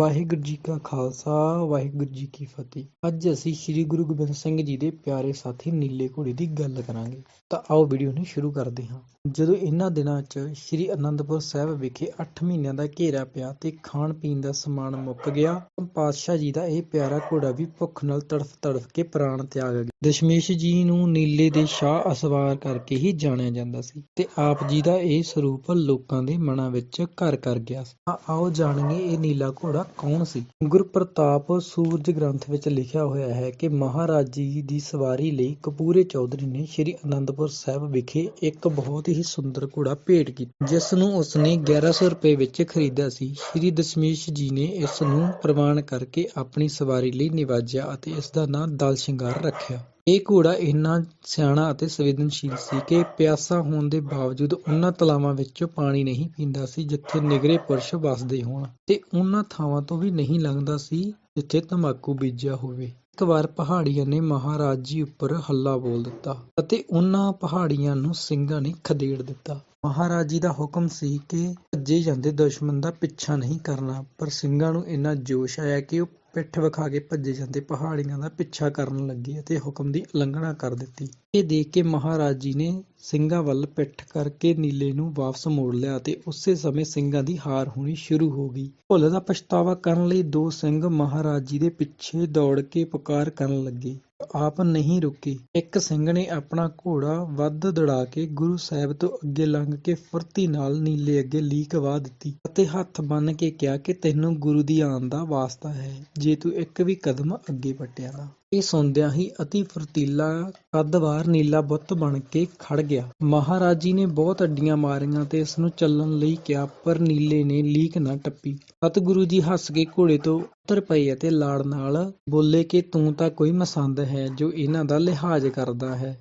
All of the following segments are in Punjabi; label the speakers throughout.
Speaker 1: ਵਾਹਿਗੁਰੂ ਜੀ ਕਾ ਖਾਲਸਾ, ਵਾਹਿਗੁਰੂ ਜੀ ਕੀ ਫਤਿਹ। ਅੱਜ ਅਸੀਂ ਸ੍ਰੀ ਗੁਰੂ ਗੋਬਿੰਦ ਸਿੰਘ ਜੀ ਦੇ ਪਿਆਰੇ ਸਾਥੀ ਨੀਲੇ ਘੋੜੇ ਦੀ ਗੱਲ ਕਰਾਂਗੇ। ਤਾਂ ਆਓ ਵੀਡੀਓ ਨੂੰ ਸ਼ੁਰੂ ਕਰਦੇ ਹਾਂ। ਜਦੋਂ ਇਹਨਾਂ ਦਿਨਾਂ 'ਚ ਸ੍ਰੀ ਅਨੰਦਪੁਰ ਸਾਹਿਬ ਵਿਖੇ 8 ਮਹੀਨਿਆਂ ਦਾ ਘੇਰਾ ਪਿਆ ਤੇ ਖਾਣ ਪੀਣ ਦਾ ਸਮਾਨ ਮੁੱਕ ਗਿਆ, ਤਾਂ ਪਾਤਸ਼ਾਹ ਜੀ ਦਾ ਇਹ ਪਿਆਰਾ ਘੋੜਾ ਵੀ ਭੁੱਖ ਨਾਲ ਤੜਫ ਤੜਫ ਕੇ ਪ੍ਰਾਣ ਤਿਆਗ ਗਿਆ ਦਸ਼ਮੇਸ਼ ਜੀ ਨੂੰ ਨੀਲੇ ਦੇ ਸ਼ਾਹ ਅਸਵਾਰ ਕਰਕੇ ਹੀ ਜਾਣਿਆ ਜਾਂਦਾ ਸੀ ਤੇ ਆਪ ਜੀ ਦਾ ਇਹ ਸਰੂਪ ਲੋਕਾਂ ਦੇ ਮਨਾਂ ਵਿੱਚ ਘਰ ਕਰ ਗਿਆ ਸੀ। ਤਾਂ ਆਓ ਜਾਣੀਏ ਇਹ ਨੀਲਾ ਘੋੜਾ ਕੌਣ ਸੀ? ਗੁਰਪ੍ਰਤਾਪ ਸੂਰਜ ਗ੍ਰੰਥ ਵਿੱਚ ਲਿਖਿਆ ਹੋਇਆ ਹੈ ਕਿ ਮਹਾਰਾਜ ਜੀ ਦੀ ਸਵਾਰੀ ਲਈ ਕਪੂਰੇ ਚੌਧਰੀ ਨੇ ਸ੍ਰੀ ਅਨੰਦਪੁਰ ਸਾਹਿਬ ਵਿਖੇ ਇੱਕ ਬਹੁਤ ਹੀ ਸੁੰਦਰ ਘੋੜਾ ਭੇਟ ਕੀਤਾ, ਜਿਸ ਨੂੰ ਉਸਨੇ 1100 ਰੁਪਏ ਵਿੱਚ ਖਰੀਦਿਆ ਸੀ। ਸ੍ਰੀ ਦਸ਼ਮੇਸ਼ ਜੀ ਨੇ ਇਸ ਨੂੰ ਪ੍ਰਵਾਨ ਕਰਕੇ ਆਪਣੀ ਸਵਾਰੀ ਲਈ ਨਿਵਾਜਿਆ ਅਤੇ ਇਸ ਦਾ ਨਾਂ ਦਲ ਸ਼ਿੰਗਾਰ ਰੱਖਿਆ। ਇਹ ਘੋੜਾ ਇੰਨਾ ਸਿਆਣਾ ਅਤੇ ਸੰਵੇਦਨਸ਼ੀਲ ਸੀ ਕਿ ਪਿਆਸਾ ਹੋਣ ਦੇ ਬਾਵਜੂਦ ਉਹਨਾਂ ਤਲਾਵਾਂ ਵਿੱਚੋਂ ਪਾਣੀ ਨਹੀਂ ਪੀਂਦਾ ਸੀ, ਜਿੱਥੇ ਨਿਗਰੇ ਪੁਰਸ਼ ਵੱਸਦੇ ਹੋਣ ਤੇ ਉਹਨਾਂ ਥਾਵਾਂ ਤੋਂ ਵੀ ਨਹੀਂ ਲੰਘਦਾ ਸੀ, ਜਿੱਥੇ ਤੰਬਾਕੂ ਬੀਜਿਆ ਹੋਵੇ। ਇੱਕ ਵਾਰ ਪਹਾੜੀਆਂ ਨੇ ਮਹਾਰਾਜ ਜੀ ਉੱਪਰ ਹੱਲਾ ਬੋਲ ਦਿੱਤਾ ਅਤੇ ਉਹਨਾਂ ਪਹਾੜੀਆਂ ਨੂੰ ਸਿੰਘਾਂ ਨੇ ਖਦੇੜ ਦਿੱਤਾ। ਮਹਾਰਾਜ ਜੀ ਦਾ ਹੁਕਮ ਸੀ ਕਿ ਭੱਜੇ ਜਾਂਦੇ ਦੁਸ਼ਮਣ ਦਾ ਪਿੱਛਾ ਨਹੀਂ ਕਰਨਾ, ਪਰ ਸਿੰਘਾਂ ਨੂੰ ਇੰਨਾ ਜੋਸ਼ ਆਇਆ ਕਿ ਉਹ ਪਿੱਠ ਵਿਖਾ ਕੇ ਭੱਜੇ ਜਾਂਦੇ ਪਹਾੜੀਆਂ ਦਾ ਪਿੱਛਾ ਕਰਨ ਲੱਗੇ ਅਤੇ ਹੁਕਮ ਦੀ ਉਲੰਘਣਾ ਕਰ ਦਿੱਤੀ। ਇਹ ਦੇਖ ਕੇ ਮਹਾਰਾਜ ਜੀ ਨੇ ਸਿੰਘਾਂ ਵੱਲ ਪਿੱਠ ਕਰਕੇ ਨੀਲੇ ਨੂੰ ਵਾਪਸ ਮੋੜ ਲਿਆ ਅਤੇ ਉਸੇ ਸਮੇਂ ਸਿੰਘਾਂ ਦੀ ਹਾਰ ਹੋਣੀ ਸ਼ੁਰੂ ਹੋ ਗਈ। ਭੁੱਲ ਦਾ ਪਛਤਾਵਾ ਕਰਨ ਲਈ ਦੋ ਸਿੰਘ ਮਹਾਰਾਜ ਜੀ ਦੇ ਪਿੱਛੇ ਦੌੜ ਕੇ ਪੁਕਾਰ ਕਰਨ ਲੱਗੇ। ਆਪ ਨਹੀਂ ਰੁਕੇ। ਇੱਕ ਸਿੰਘ ਨੇ ਆਪਣਾ ਘੋੜਾ ਵੱਧ ਦੌੜਾ ਕੇ ਗੁਰੂ ਸਾਹਿਬ ਤੋਂ ਅੱਗੇ ਲੰਘ ਕੇ ਫੁਰਤੀ ਨਾਲ ਨੀਲੇ ਅੱਗੇ ਲੀਕ ਵਾਹ ਦਿੱਤੀ ਅਤੇ ਹੱਥ ਬੰਨ੍ਹ ਕੇ ਕਿਹਾ ਕਿ ਤੈਨੂੰ ਗੁਰੂ ਦੀ ਆਣ ਦਾ ਵਾਸਤਾ ਹੈ, ਜੇ ਤੂੰ ਇੱਕ ਵੀ ਕਦਮ ਅੱਗੇ ਪਟਿਆ ਤਾਂ ਇਹ ਸੁਣਦਿਆਂ ਹੀ ਅਤੀ ਫੁਰਤੀਲਾ ਕੱਦਵਾਰ ਨੀਲਾ ਬੁੱਤ ਬਣ ਕੇ ਖੜ ਗਿਆ। ਮਹਾਰਾਜ ਜੀ ਨੇ ਬਹੁਤ ਅੱਡੀਆਂ ਮਾਰੀਆਂ ਤੇ ਇਸ ਨੂੰ ਚੱਲਣ ਲਈ ਕਿਹਾ, ਪਰ ਨੀਲੇ ਨੇ ਲੀਕ ਨਾ ਟੱਪੀ। ਸਤਿਗੁਰੂ ਜੀ ਹੱਸ ਕੇ ਘੋੜੇ ਤੋਂ ਉਤਰ ਪਏ ਅਤੇ ਲਾੜ ਨਾਲ ਬੋਲੇ ਕਿ ਤੂੰ ਤਾਂ ਕੋਈ ਮਸੰਦ ਹੈ ਜੋ ਇਹਨਾਂ ਦਾ ਲਿਹਾਜ਼ ਕਰਦਾ ਹੈ।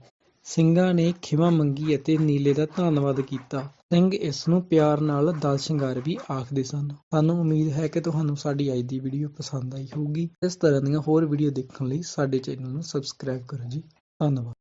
Speaker 1: ਸਿੰਘਾਂ ਨੇ ਖਿਮਾ ਮੰਗੀ ਅਤੇ ਨੀਲੇ ਦਾ ਧੰਨਵਾਦ ਕੀਤਾ। ਸਿੰਘ ਇਸ ਨੂੰ ਪਿਆਰ ਨਾਲ ਦਲ ਸ਼ਿੰਗਾਰ ਵੀ ਆਖਦੇ ਸਨ। ਸਾਨੂੰ ਉਮੀਦ ਹੈ ਕਿ ਤੁਹਾਨੂੰ ਸਾਡੀ ਅੱਜ ਦੀ ਵੀਡੀਓ ਪਸੰਦ ਆਈ ਹੋਊਗੀ। ਇਸ ਤਰ੍ਹਾਂ ਦੀਆਂ ਹੋਰ ਵੀਡੀਓ ਦੇਖਣ ਲਈ ਸਾਡੇ ਚੈਨਲ ਨੂੰ ਸਬਸਕ੍ਰਾਈਬ ਕਰੋ ਜੀ। ਧੰਨਵਾਦ।